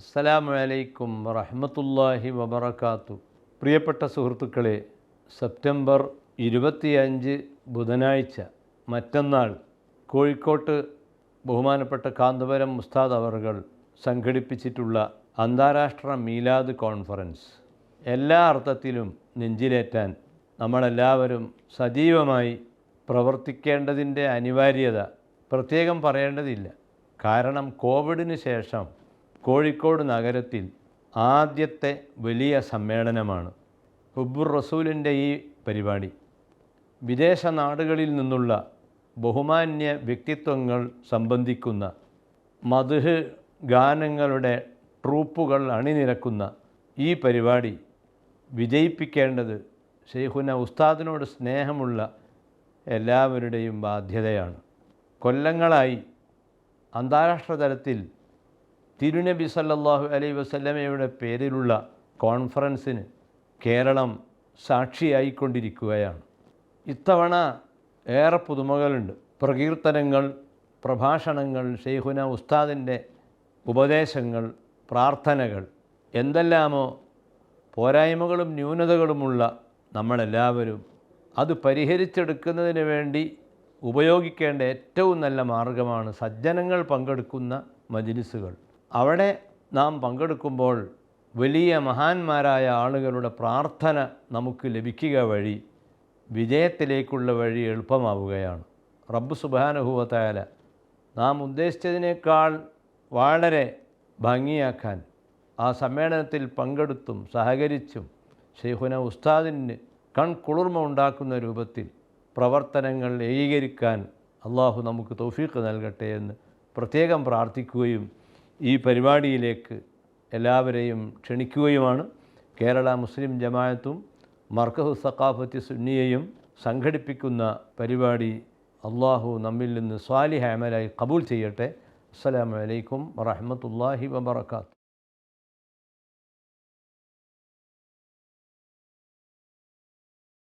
അസ്സലാമു അലൈക്കും വറഹമത്തല്ലാഹി വബർക്കാത്തു പ്രിയപ്പെട്ട സുഹൃത്തുക്കളെ സെപ്റ്റംബർ ഇരുപത്തിയഞ്ച് ബുധനാഴ്ച മറ്റന്നാൾ കോഴിക്കോട്ട് ബഹുമാനപ്പെട്ട കാന്തപുരം മുസ്താദ് അവർകൾ സംഘടിപ്പിച്ചിട്ടുള്ള അന്താരാഷ്ട്ര മീലാദ് കോൺഫറൻസ്. എല്ലാ അർത്ഥത്തിലും നെഞ്ചിലേറ്റാൻ നമ്മളെല്ലാവരും സജീവമായി പ്രവർത്തിക്കേണ്ടതിന്റെ അനിവാര്യത പ്രത്യേകം പറയേണ്ടതില്ല. കാരണം കോവിഡിന് ശേഷം കോഴിക്കോട് നഗരത്തിൽ ആദ്യത്തെ വലിയ സമ്മേളനമാണ് ഹുബുർ റസൂലിന്റെ ഈ പരിപാടി. വിദേശ നാടുകളിൽ നിന്നുള്ള ബഹുമാന്യ വ്യക്തിത്വങ്ങൾ സംബന്ധിക്കുന്ന മധുഹ് ഗാനങ്ങളുടെ ട്രൂപ്പുകൾ അണിനിരക്കുന്ന ഈ പരിപാടി വിജയിപ്പിക്കേണ്ടത് ഷെയ്ഖുന ഉസ്താദിനോട് സ്നേഹമുള്ള എല്ലാവരുടെയും ബാധ്യതയാണ്. കൊല്ലങ്ങളായി അന്താരാഷ്ട്ര തലത്തിൽ തിരുനബി സല്ലല്ലാഹു അലൈ വസല്ലമയുടെ പേരിലുള്ള കോൺഫറൻസിന് കേരളം സാക്ഷിയായിക്കൊണ്ടിരിക്കുകയാണ്. ഇത്തവണ ഏറെ പുതുമകളുണ്ട്. പ്രകീർത്തനങ്ങൾ പ്രഭാഷണങ്ങൾ ഷെയ്ഖുന ഉസ്താദിന്റെ ഉപദേശങ്ങൾ പ്രാർത്ഥനകൾ എന്തെല്ലാമോ പോരായ്മകളും ന്യൂനതകളുമുള്ള നമ്മളെല്ലാവരും അത് പരിഹരിച്ചെടുക്കുന്നതിന് വേണ്ടി ഉപയോഗിക്കേണ്ട ഏറ്റവും നല്ല മാർഗമാണ് സജ്ജനങ്ങൾ പങ്കെടുക്കുന്ന മജിലിസുകൾ. അവിടെ നാം പങ്കെടുക്കുമ്പോൾ വലിയ മഹാന്മാരായ ആളുകളുടെ പ്രാർത്ഥന നമുക്ക് ലഭിക്കുക വഴി വിജയത്തിലേക്കുള്ള വഴി എളുപ്പമാവുകയാണ്. റബ്ബ് സുബാനുഭവത്തായാല നാം ഉദ്ദേശിച്ചതിനേക്കാൾ വളരെ ഭംഗിയാക്കാൻ ആ സമ്മേളനത്തിൽ പങ്കെടുത്തും സഹകരിച്ചും ഷെയ്ഹുന ഉസ്താദിന് കൺകുളിർമ ഉണ്ടാക്കുന്ന രൂപത്തിൽ പ്രവർത്തനങ്ങൾ ഏകീകരിക്കാൻ അള്ളാഹു നമുക്ക് തൗഫീഖ് നൽകട്ടെ എന്ന് പ്രത്യേകം പ്രാർത്ഥിക്കുകയും ഈ പരിപാടിയിലേക്ക് എല്ലാവരെയും ക്ഷണിക്കുകയുമാണ്. കേരള മുസ്ലിം ജമായത്തും മർക്കഹു സക്കാഫത്തി സുന്നിയയും സംഘടിപ്പിക്കുന്ന പരിപാടി അള്ളാഹു നമ്മിൽ നിന്ന് സ്വാലിഹ് അമലായി കബൂൽ ചെയ്യട്ടെ. അസ്സലാമു അലൈക്കും വറഹ്മത്തുള്ളാഹി വബറകാത്ത്